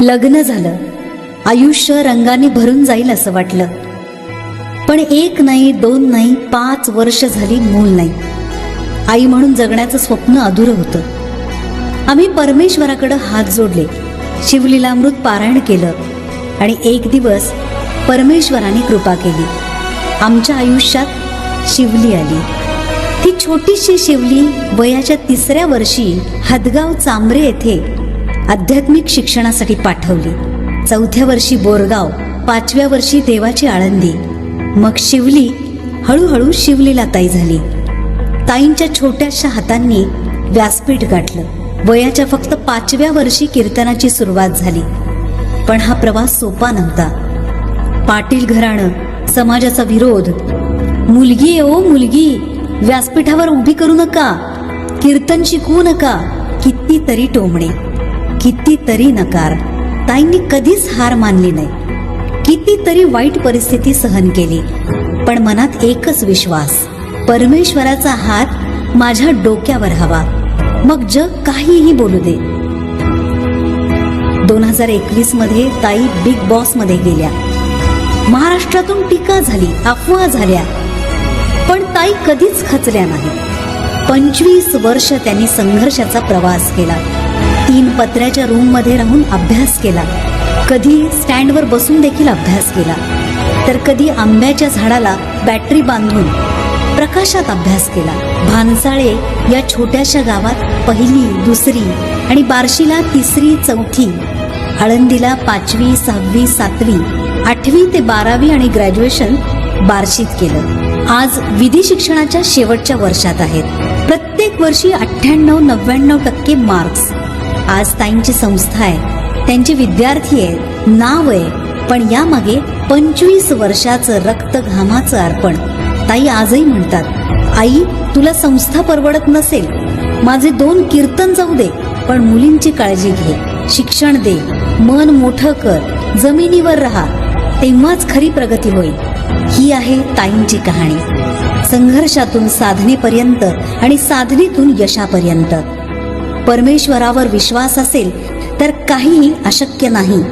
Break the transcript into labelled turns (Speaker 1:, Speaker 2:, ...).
Speaker 1: लग्न झालं. आयुष्य रंगाने भरून जाईल असं वाटलं. पण एक नाही दोन नाही पाच वर्ष झाली मूल नाही. आई म्हणून जगण्याचं स्वप्न अधुरं होतं. आम्ही परमेश्वराकडं हात जोडले. शिवलीलामृत पारायण केलं आणि एक दिवस परमेश्वराने कृपा केली. आमच्या आयुष्यात शिवली आली. ती छोटीशी शिवली वयाच्या तिसऱ्या वर्षी हदगाव चांबरे येथे आध्यात्मिक शिक्षणासाठी पाठवली. चौथ्या वर्षी बोरगाव पाचव्या वर्षी देवाची आळंदी. मग शिवली हळूहळू शिवलीला ताई झाली. ताईंच्या छोट्याशा हातांनी व्यासपीठ गाठलं. वयाच्या फक्त पाचव्या वर्षी कीर्तनाची सुरुवात झाली. पण हा प्रवास सोपा नव्हता. पाटील घराणं समाजाचा विरोध. मुलगी ओ हो, मुलगी. व्यासपीठावर उभी करू नका. कीर्तन शिकवू नका. कितीतरी टोमणे. कितीतरी नकार. ताईंनी कधीच हार मानली नाही. कितीतरी वाईट परिस्थिती सहन केली. पण मनात एकच विश्वास. परमेश्वराचा हात माझ्या डोक्यावर हवा. मग जग काहीही बोलू दे. दोन हजार एकवीसमध्ये ताई बिग बॉसमध्ये गेल्या. महाराष्ट्रातून टीका झाली अफवा झाल्या. पण ताई कधीच खचल्या नाही. पंचवीस वर्ष त्यांनी संघर्षाचा प्रवास केला. तीन पत्र्याच्या रूममध्ये राहून अभ्यास केला. कधी स्टँडवर बसून देखील अभ्यास केला. तर कधी आंब्याच्या झाडाला बॅटरी बांधून प्रकाशात अभ्यास केला. भानसाळे या छोट्याशा गावात पहिली दुसरी आणि बार्शीला तिसरी चौथी आळंदीला पाचवी सहावी सातवी आठवी ते बारावी आणि ग्रॅज्युएशन बार्शीत केलं. आज विधी शिक्षणाच्या शेवटच्या वर्षात आहेत. प्रत्येक वर्षी अठ्ठ्याण्णव नव्याण्णव टक्के मार्क्स आज ताईंची संस्था आहे. त्यांचे विद्यार्थी आहेत. नाव आहे. पण यामागे पंचवीस वर्षाचं रक्त घामाचं अर्पण. ताई आजही म्हणतात आई तुला संस्था परवडत नसेल. माझे दोन कीर्तन जाऊ दे पण मुलींची काळजी घे. शिक्षण दे. मन मोठं कर. जमिनीवर राहा. तेव्हाच खरी प्रगती होईल. ही आहे ताईंची कहाणी. संघर्षातून साधनेपर्यंत आणि साधनेतून यशापर्यंत. परमेश्वरावर विश्वास असेल तर काहीही अशक्य नाही.